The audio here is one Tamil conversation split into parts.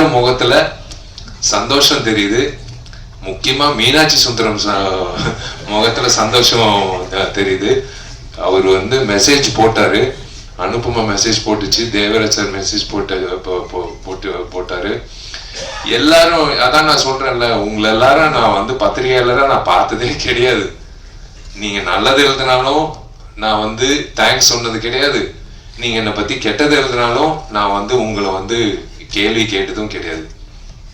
எல்லாரும் முகத்துல சந்தோஷம் தெரியுது. முக்கியமா மீனாட்சி சுந்தரம் முகத்துல சந்தோஷம் தெரியுது. அவர் வந்து மெசேஜ் போட்டாரு. அனுப்புமா மெசேஜ் போட்டுச்சு. தேவராஜ் சார் மெசேஜ் போட்டு போ- போட்டு போட்டாரு. எல்லாரும் அதான் நான் சொல்றேன்ல உங்களை எல்லாரும் நான் வந்து பத்திரிகையாளராக நான் பார்த்ததே கிடையாது. நீங்க நல்லது எழுதினாலும் நான் வந்து தேங்க்ஸ் சொன்னது கிடையாது. நீங்க என்னை பத்தி கெட்டது எழுதினாலும் நான் வந்து உங்களை வந்து கேள்வி கேட்டதும் கிடையாது.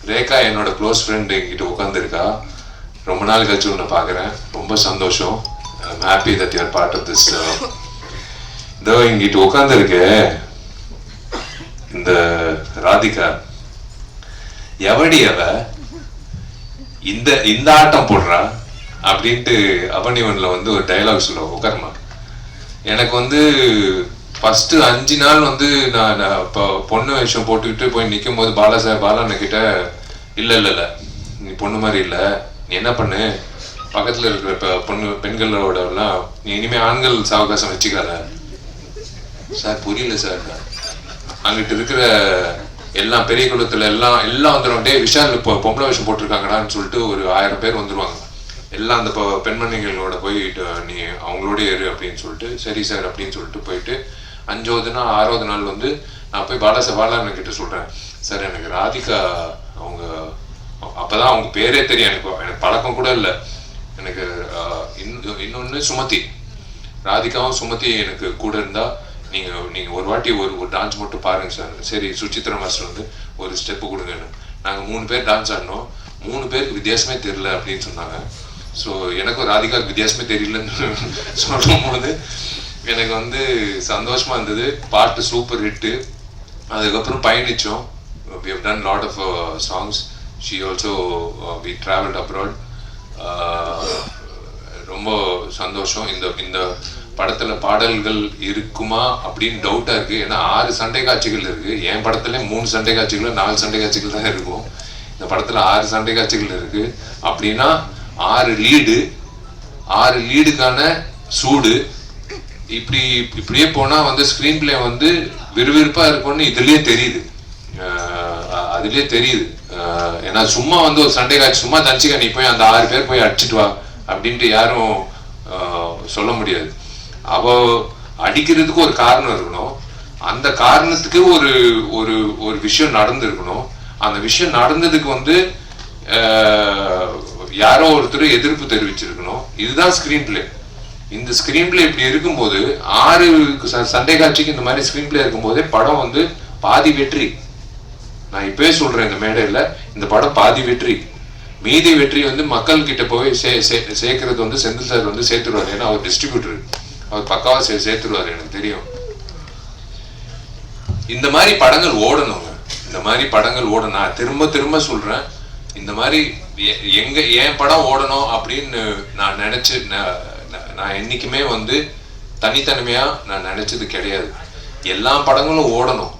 ரேகா என்னோட க்ளோஸ் ஃப்ரெண்டு என்கிட்ட உட்காந்துருக்கா ரொம்ப நாள் கழிச்சு உன்னை பார்க்குறேன். ரொம்ப சந்தோஷம். I'm happy that you're part of this இதோ இங்கிட்டு உட்காந்துருக்கு இந்த ராதிகா. எவடி அவ? இந்த இந்த ஆட்டம் போடுறா? அப்படின்ட்டு அவனிவன்ல வந்து ஒரு டைலாக் சொல்லுவோம் உட்காரமா எனக்கு வந்து ஃபர்ஸ்ட் அஞ்சு நாள் வந்து நான் இப்போ பொண்ணு வேஷம் போட்டுக்கிட்டு போய் நிற்கும் போது பாலா சார் பாலா கிட்ட இல்ல இல்லை இல்லை. நீ பொண்ணு மாதிரி இல்ல. நீ என்ன பண்ணு? பக்கத்துல இருக்கிற இப்போ பொண்ணு பெண்களோட நீ இனிமேல் ஆண்கள் சாவகாசம் வச்சுக்காத. சார் புரியல சார். அங்கிட்டு இருக்கிற எல்லாம் பெரிய குளத்துல எல்லாம் எல்லாம் வந்துடும் டே விஷால் இப்போ பொம்பளை வேஷம் போட்டிருக்காங்கடான்னு சொல்லிட்டு ஒரு ஆயிரம் பேர் வந்துருவாங்க. எல்லாம் அந்த பெண்மணிகளோட போயிட்டு நீ அவங்களோட இரு அப்படின்னு சொல்லிட்டு சரி சார் அப்படின்னு சொல்லிட்டு போயிட்டு அஞ்சாவது நாள் ஆறாவது நாள் வந்து நான் போய் பாலாச பாலான்னு கிட்ட சொல்கிறேன் சார் எனக்கு ராதிகா அவங்க அப்பதான் அவங்க பேரே தெரியும் எனக்கு. எனக்கு பழக்கம் கூட இல்லை. எனக்கு இன்னும் இன்னொன்று சுமதி. ராதிகாவும் சுமதி எனக்கு கூட இருந்தால் நீங்கள் நீங்கள் ஒரு வாட்டி ஒரு ஒரு டான்ஸ் மட்டும் பாருங்க சார். சரி சுச்சித்ரா மாஸ்டர் வந்து ஒரு ஸ்டெப்பு கொடுங்கன்னு நாங்கள் மூணு பேர் டான்ஸ் ஆடினோம். மூணு பேருக்கு வித்தியாசமே தெரியல அப்படின்னு சொன்னாங்க. ஸோ எனக்கும் ராதிகாவுக்கு வித்தியாசமே தெரியலன்னு சொல்லும் போது எனக்கு வந்து சந்தோஷமா இருந்தது. பாட்டு சூப்பர் ஹிட்டு. அதுக்கப்புறம் பயணிச்சோம். We have done lot of songs she also we travelled abroad ரொம்ப சந்தோஷம். இந்த இந்த படத்துல பாடல்கள் இருக்குமா அப்படின்னு டவுட்டா இருக்கு. ஏன்னா ஆறு சண்டை காட்சிகள் இருக்கு. என் படத்துல மூணு சண்டை காட்சிகளும் நாலு சண்டை காட்சிகள் தான் இருக்கும். இந்த படத்துல ஆறு சண்டை காட்சிகள் இருக்கு. அப்படின்னா ஆறு லீடு ஆறு லீடுக்கான சூடு. இப்படி இப்படியே போனால் வந்து ஸ்க்ரீன் பிளே வந்து விறுவிறுப்பாக இருக்கும்னு இதுலேயே தெரியுது. அதுலேயே தெரியுது. ஏன்னா சும்மா வந்து ஒரு சண்டை காட்சி சும்மா தனிச்சுக்க நீ போய் அந்த ஆறு பேர் போய் அடிச்சிட்டு வா அப்படின்ட்டு யாரும் சொல்ல முடியாது. அவ அடிக்கிறதுக்கு ஒரு காரணம் இருக்கணும். அந்த காரணத்துக்கு ஒரு ஒரு ஒரு விஷயம் நடந்திருக்கணும். அந்த விஷயம் நடந்ததுக்கு வந்து யாரோ ஒருத்தர் எதிர்ப்பு தெரிவிச்சிருக்கணும். இதுதான் ஸ்க்ரீன் பிளே இந்த ஸ்கிரீன் பிளே இப்படி இருக்கும்போது ஆறு ச- சண்டை காட்சிக்கு இந்த மாதிரி ஸ்கிரீன் பிளே இருக்கும்போதே படம் வந்து பாதி வெற்றி. நான் இப்பவே சொல்றேன் இந்த மேடையில் இந்த படம் பாதி வெற்றி. மீதி வெற்றி வந்து மக்கள் கிட்ட போய் சே சே- சேர்க்கறது வந்து செந்தில் சார் வந்து சேர்த்துருவார். ஏன்னா அவர் டிஸ்ட்ரிபியூட்டர் அவர் பக்காவா சே சேர்த்துருவார் எனக்கு தெரியும். இந்த மாதிரி படங்கள் ஓடணுங்க. இந்த மாதிரி படங்கள் ஓடணும். நான் திரும்ப திரும்ப சொல்றேன். இந்த மாதிரி எ- எங்க என் படம் ஓடணும் அப்படின்னு நான் நினைச்சு நான் என்றைக்குமே வந்து தனித்தனிமையாக நான் நினச்சது கிடையாது. எல்லா படங்களும் ஓடணும்.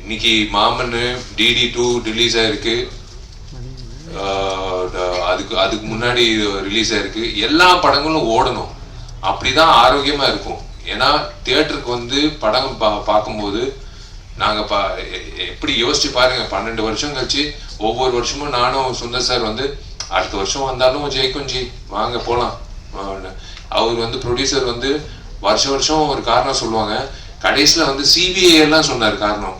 இன்னைக்கு மாமன்னு டிடி டூ ரிலீஸ் ஆயிருக்கு. அதுக்கு அதுக்கு முன்னாடி ரிலீஸ் ஆயிருக்கு. எல்லா படங்களும் ஓடணும். அப்படிதான் ஆரோக்கியமாக இருக்கும். ஏன்னா தியேட்டருக்கு வந்து படம் பா பார்க்கும்போது நாங்கள் பா எப்படி யோசிச்சு பாருங்க பன்னெண்டு வருஷம் கழிச்சு ஒவ்வொரு வருஷமும் நானும் சுந்தர் சார் வந்து அடுத்த வருஷம் வந்தாலும் ஜெயிக்கும் ஜி. வாங்க போகலாம் அவர் வந்து ப்ரொடியூசர் வந்து வருஷம் வருஷம் ஒரு காரணம் சொல்லுவாங்க. கடைசியில வந்து சிபிஐ எல்லாம் சொன்னார் காரணம்.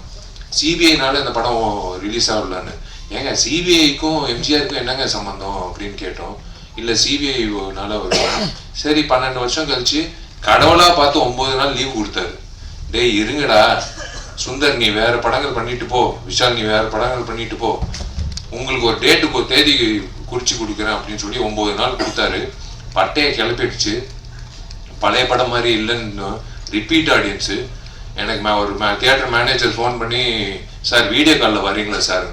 சிபிஐனால இந்த படம் ரிலீஸ் ஆகலன்னு. ஏங்க சிபிஐக்கும் எம்ஜிஆருக்கும் என்னங்க சம்மந்தம் அப்படின்னு கேட்டோம். இல்ல சிபிஐனால வரும்? சரி பன்னெண்டு வருஷம் கழிச்சு கடவுளா பார்த்து ஒன்பது நாள் லீவ் கொடுத்தாரு. டேய் இருங்கடா. சுந்தர் நீ வேற படங்கள் பண்ணிட்டு போ. விஷால் நீ வேற படங்கள் பண்ணிட்டு போ. உங்களுக்கு ஒரு டேட்டுக்கு ஒரு தேதி குறிச்சு கொடுக்குறேன் அப்படின்னு சொல்லி ஒன்பது நாள் கொடுத்தாரு. பட்டையை கிளப்பிடுச்சு. பழைய படம் மாதிரி இல்லைன்னு ரிப்பீட் ஆடியன்ஸு எனக்கு மே- ஒரு தியேட்டர் மேனேஜர் ஃபோன் பண்ணி சார் வீடியோ காலில் வரீங்களா சார்?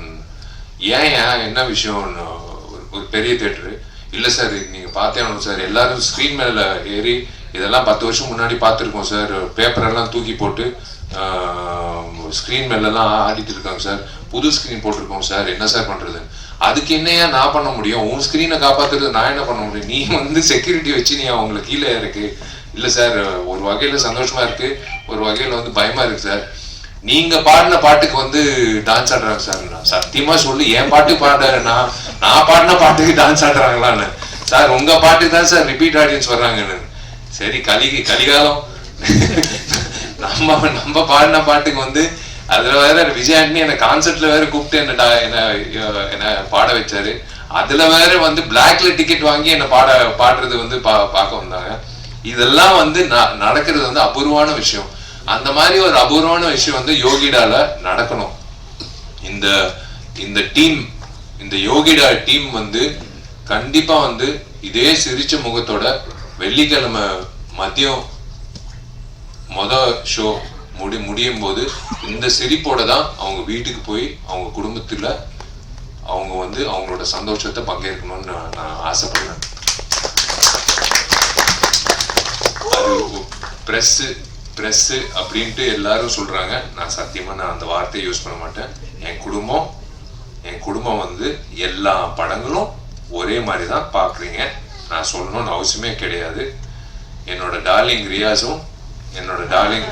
ஏன் ஏன் என்ன விஷயம்னு? ஒரு- ஒரு பெரிய தேட்டரு இல்லை சார் நீங்கள் பார்த்தே சார். எல்லாரும் ஸ்க்ரீன் மேலே ஏறி இதெல்லாம் பத்து வருஷம் முன்னாடி பார்த்துருக்கோம் சார். பேப்பரெல்லாம் தூக்கி போட்டு ஸ்க்ரீன் மேலெல்லாம் ஆடிட்டு இருக்காங்க சார். புது ஸ்க்ரீன் போட்டிருக்கோம் சார். என்ன சார் பண்ணுறது அதுக்கு என்னையா நான் பண்ண முடியும்? உன் ஸ்க்ரீனை காப்பாத்துறது நான் என்ன பண்ண முடியும்? நீ வந்து செக்யூரிட்டி வச்சு நீ அவங்கள கீழே இருக்கு இல்லை சார் ஒரு வகையில் சந்தோஷமா இருக்கு. ஒரு வகையில் வந்து பயமா இருக்கு சார் நீங்க பாடின பாட்டுக்கு வந்து டான்ஸ் ஆடுறாங்க சார் நான் சத்தியமா சொல்லு என் பாட்டு பாடுறேன்னா நான் நான் பாடின பாட்டுக்கு டான்ஸ் ஆடுறாங்களான்னு. சார் உங்க பாட்டுக்கு தான் சார் ரிப்பீட் ஆடியன்ஸ் வர்றாங்கன்னு. சரி கலி கலிகாலம். நம்ம நம்ம பாடின பாட்டுக்கு வந்து அதுல வேற விஜயாண்டி என்ன கான்சர்ட்ல வேற கூப்பிட்டு என்ன டா- என்ன என்ன பாட வச்சாரு. அதுல வேற வந்து பிளாக்ல டிக்கெட் வாங்கி என்ன பாட பாடுறது வந்து பா பார்க்க வந்தாங்க. இதெல்லாம் வந்து நடக்கிறது வந்து அபூர்வமான விஷயம். அந்த மாதிரி ஒரு அபூர்வமான விஷயம் வந்து யோகிடால நடக்கணும். இந்த இந்த டீம் இந்த யோகிடா டீம் வந்து கண்டிப்பா வந்து இதே சிரிச்ச முகத்தோட வெள்ளிக்கிழமை மதியம் மொத ஷோ முடி முடியும் போது இந்த சிரிப்போட தான் அவங்க வீட்டுக்கு போய் அவங்க குடும்பத்தில் அவங்க வந்து அவங்களோட சந்தோஷத்தை பங்கேற்கணும்னு நான் நான் ஆசைப்படுறேன். ப்ரெஸ்ஸு ப்ரெஸ்ஸு அப்படின்ட்டு எல்லாரும் சொல்கிறாங்க நான் சத்தியமாக நான் அந்த வார்த்தையை யூஸ் பண்ண மாட்டேன். என் குடும்பம் என் குடும்பம் வந்து எல்லா படங்களும் ஒரே மாதிரி தான் பார்க்குறீங்க நான் சொல்லணும்னு அவசியமே கிடையாது. என்னோட டார்லிங் ரியாஸும் என்னோட டார்லிங்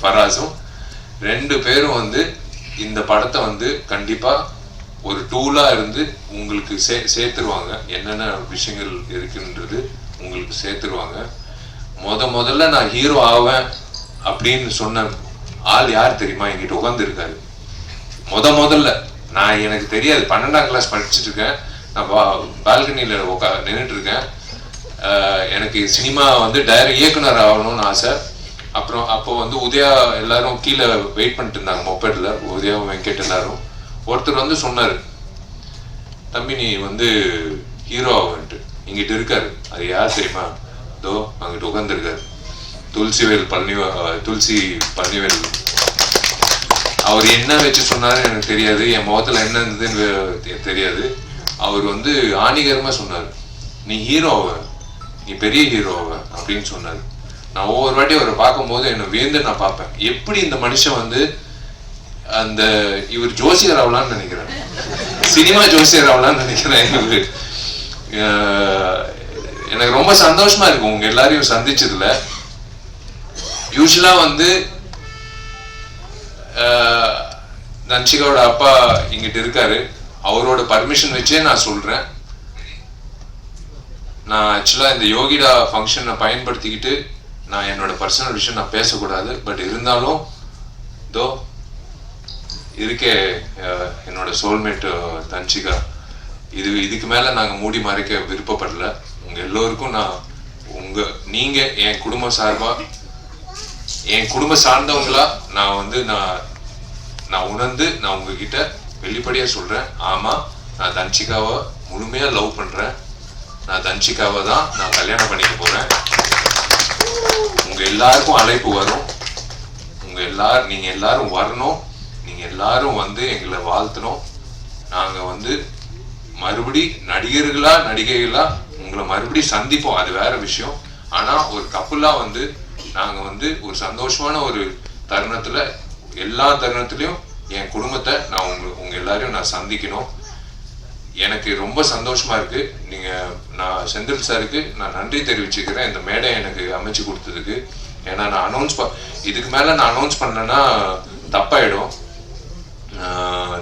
ஃபராஸும். ரெண்டு பேரும் வந்து இந்த படத்தை வந்து கண்டிப்பாக ஒரு டூலாக இருந்து உங்களுக்கு சே சேர்த்துருவாங்க. என்னென்ன விஷயங்கள் இருக்குன்றது உங்களுக்கு சேர்த்துருவாங்க. முத முதல்ல நான் ஹீரோ ஆவேன் அப்படின்னு சொன்ன ஆள் யார் தெரியுமா? என்கிட்ட உட்காந்துருக்காரு முத முதல்ல நான் எனக்கு தெரியாது. பன்னெண்டாம் கிளாஸ் படிச்சுட்டு இருக்கேன் நான் பால்கனியில் உட்கா நின்றுட்டு இருக்கேன் எனக்கு சினிமா வந்து டைரக்ட் இயக்குனர் ஆகணும்னு ஆசை. அப்புறம் அப்போ வந்து உதயா எல்லாரும் கீழே வெயிட் பண்ணிட்டு இருந்தாங்க மொப்பேட்டில் உதயா வெங்கட் எல்லாரும். ஒருத்தர் வந்து சொன்னார் தம்பி நீ வந்து ஹீரோ ஆகுன்ட்டு இங்கிட்டு இருக்காரு. அது யார் தெரியுமா? இதோ அங்கிட்டு உட்காந்துருக்காரு துளசிவேல் பழனி துளசி பழனிவேல் அவர் என்ன வச்சு சொன்னாரு எனக்கு தெரியாது. என் முகத்துல என்ன இருந்ததுன்னு தெ- தெரியாது. அவர் வந்து ஆணிகரமா சொன்னார் நீ ஹீரோ ஆவ. நீ பெரிய ஹீரோ ஆவ. அப்படின்னு சொன்னார். நான் ஒவ்வொரு வாட்டி அவரை பார்க்கும்போது என்னை வியந்து நான் பார்ப்பேன். எப்படி இந்த மனுஷன் வந்து அந்த இவர் ஜோசியர் ஆகலான்னு நினைக்கிறேன். சினிமா ஜோசியர் ஆகலான்னு நினைக்கிறேன் இவர். எனக்கு ரொம்ப சந்தோஷமா இருக்கும். உங்க எல்லாரையும் சந்திச்சதுல. யூஸ்வலா வந்து ஆஹ் அப்பா இங்கிட்டு இருக்காரு. அவரோட பர்மிஷன் வச்சே நான் சொல்றேன். நான் ஆக்சுவலா இந்த யோகிடா ஃபங்க்ஷனை பயன்படுத்திக்கிட்டு நான் என்னோட பர்சனல் விஷயம் நான் பேசக்கூடாது பட் இருந்தாலும் தோ இருக்கே என்னோட சோல்மேட் தன்ஷிகா இது இதுக்கு மேலே நாங்கள் மூடி மறைக்க விருப்பப்படல. உங்கள் எல்லோருக்கும் நான் உங்கள் நீங்கள் என் குடும்பம் சார்பா என் குடும்ப சார்ந்தவங்களா நான் வந்து நான் நான் உணர்ந்து நான் உங்ககிட்ட வெளிப்படையாக சொல்கிறேன் ஆமாம் நான் தன்சிகாவை முழுமையாக லவ் பண்ணுறேன் நான் தன்சிகாவை தான் நான் கல்யாணம் பண்ணிக்க போகிறேன் உங்க எல்லாருக்கும் அழைப்பு வரும். உங்க எல்லாரும் நீங்க எல்லாரும் வரணும். நீங்க எல்லாரும் வந்து எங்களை வாழ்த்தணும். நாங்க வந்து மறுபடி நடிகர்களா நடிகைகளா உங்களை மறுபடி சந்திப்போம். அது வேற விஷயம். ஆனா ஒரு கப்புலா வந்து நாங்க வந்து ஒரு சந்தோஷமான ஒரு தருணத்துல எல்லா தருணத்திலையும் என் குடும்பத்தை நான் உங்க உங்க எல்லாரையும் நான் சந்திக்கணும். எனக்கு ரொம்ப சந்தோஷமா இருக்கு. நீங்க நான் செந்தில் சாருக்கு நான் நன்றி தெரிவிச்சுக்கிறேன். இந்த மேடை எனக்கு அமைச்சு கொடுத்ததுக்கு. ஏன்னா நான் அனௌன்ஸ் இதுக்கு மேல நான் அனௌன்ஸ் பண்ணேன்னா தப்பாயிடும்.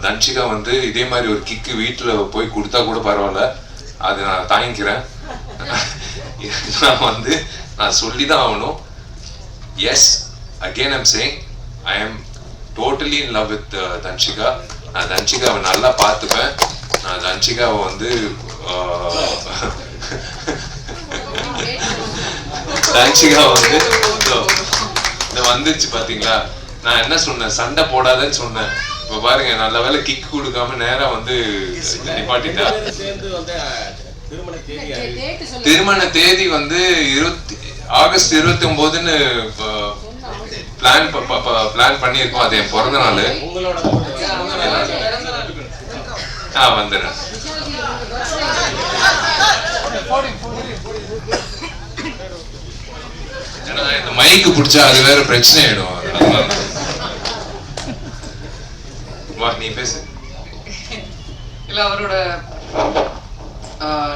தன்ஷிகா வந்து இதே மாதிரி ஒரு கிக்கு வீட்டில் போய் கொடுத்தா கூட பரவாயில்ல. அது நான் தாங்கிக்கிறேன். நான் வந்து நான் சொல்லி தான் ஆகணும் yes again I'm saying I am totally in love with Dhanshika. நான் தன்ஷிகாவை நல்லா பார்த்துப்பேன். நான் வந்து ரஞ்சிகா வந்து இந்த வந்துச்சு பாத்தீங்களா? நான் என்ன சொன்னேன்? சண்டை போடாதேன்னு சொன்னேன். இப்ப பாருங்க நல்ல வேலை கிக் கொடுக்காம நேரா வந்து நிப்பாட்டிட்டா. திருமண தேதி வந்து இருபத்தி ஆகஸ்ட் இருபத்தி ஒன்பதுன்னு பிளான் பிளான் பண்ணியிருக்கோம். அது என் பிறந்த நாள். ஆ வந்துடுறேன். ஏன்னா இந்த மைக்கு பிடிச்சா அது வேற பிரச்சனை ஆயிடும் வா நீ பேசு. இல்ல அவரோட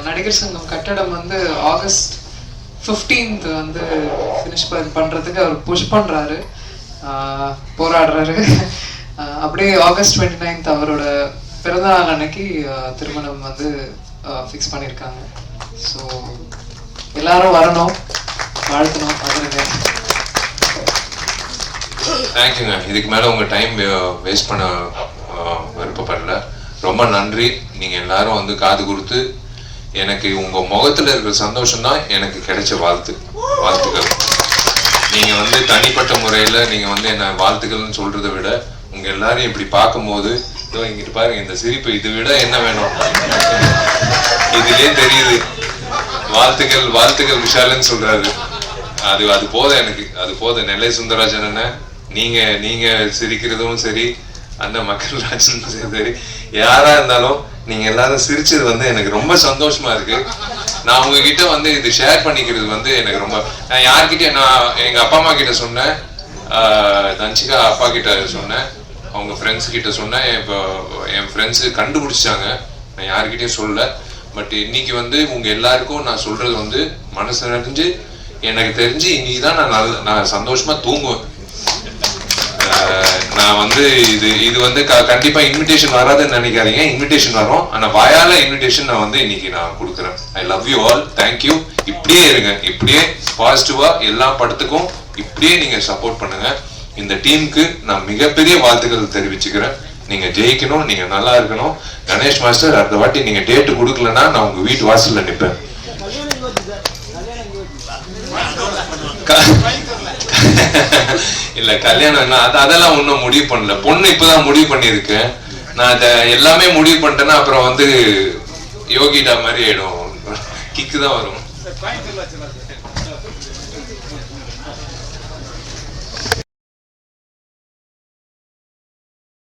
நடிகர் சங்கம் கட்டடம் வந்து ஆகஸ்ட் 15th வந்து ஃபினிஷ் பண்றதுக்கு அவர் புஷ் பண்றாரு. போராடுறாரு. அப்படியே ஆகஸ்ட் டுவெண்ட்டி நைன்த் அவரோட பிறந்த நாள் அன்னைக்கு திருமணம் வந்து ஃபிக்ஸ் பண்ணியிருக்காங்க ஸோ எல்லாரும் வரணும் வாழ்த்தணும் வந்துருங்க தேங்க்யூங்க இதுக்கு மேலே உங்கள் டைம் வேஸ்ட் பண்ண விருப்பப்படல. ரொம்ப நன்றி. நீங்கள் எல்லாரும் வந்து காது கொடுத்து எனக்கு உங்கள் முகத்தில் இருக்கிற சந்தோஷம் தான் எனக்கு கிடைச்ச வாழ்த்து. வாழ்த்துக்கள். நீங்கள் வந்து தனிப்பட்ட முறையில் நீங்கள் வந்து என்னை வாழ்த்துக்கள்னு சொல்கிறத விட உங்கள் எல்லாரையும் இப்படி பார்க்கும்போது இதோ இங்கிட்டு பாருங்க இந்த சிரிப்பு. இதை விட என்ன வேணும்? இதுலயே தெரியுது. வாழ்த்துக்கள் வாழ்த்துக்கள் விஷாலன்னு சொல்றாரு. அது அது போதும் எனக்கு. அது போதும். நெல்லை சுந்தரராஜன் அண்ணன் நீங்க நீங்க சிரிக்கிறதும் சரி அந்த மக்கள் ராஜனும் சரி யாரா இருந்தாலும் நீங்க எல்லாரும் சிரிச்சது வந்து எனக்கு ரொம்ப சந்தோஷமா இருக்கு. நான் உங்ககிட்ட வந்து இது ஷேர் பண்ணிக்கிறது வந்து எனக்கு ரொம்ப நான் யார்கிட்ட நான் எங்க அப்பா அம்மா கிட்ட சொன்னேன். தஞ்சிகா அப்பா கிட்ட சொன்னேன். அவங்க ஃப்ரெண்ட்ஸ் கிட்ட சொன்னேன் இப்போ என் ஃப்ரெண்ட்ஸு கண்டுபிடிச்சாங்க நான் யார்கிட்டயும் சொல்லல. பட் இன்னைக்கு வந்து உங்க எல்லாருக்கும் நான் சொல்றது வந்து மனசு நிறைஞ்சு எனக்கு தெரிஞ்சு இன்னைக்கு தான் நான் நல்ல நான் சந்தோஷமா தூங்குவேன். நான் வந்து இது இது வந்து க- கண்டிப்பா இன்விடேஷன் வராதுன்னு நினைக்காதீங்க. இன்விடேஷன் வரும். ஆனா வாயால இன்விடேஷன் நான் வந்து இன்னைக்கு நான் கொடுக்குறேன். I love you all thank you இப்படியே இருங்க. இப்படியே பாசிட்டிவா எல்லா படத்துக்கும் இப்படியே நீங்க சப்போர்ட் பண்ணுங்க. இந்த டீமுக்கு நான் மிகப்பெரிய வாழ்த்துக்கள் தெரிவிச்சுக்கிறேன். நீங்க ஜெயிக்கணும் நீங்க நல்லா இருக்கணும். கணேஷ் மாஸ்டர் அடுத்த வாட்டி நீங்க டேட்டு கொடுக்கலன்னா நான் உங்க வீட்டு வாசல்ல நிப்பேன். இல்ல கல்யாணம் அது அதெல்லாம் ஒன்றும் முடிவு பண்ணல. பொண்ணு இப்பதான் முடிவு பண்ணியிருக்கேன் நான் அதை எல்லாமே முடிவு பண்ணிட்டேன்னா அப்புறம் வந்து யோகிடா மாதிரி ஆயிடும். கிக்கு தான் வரும்.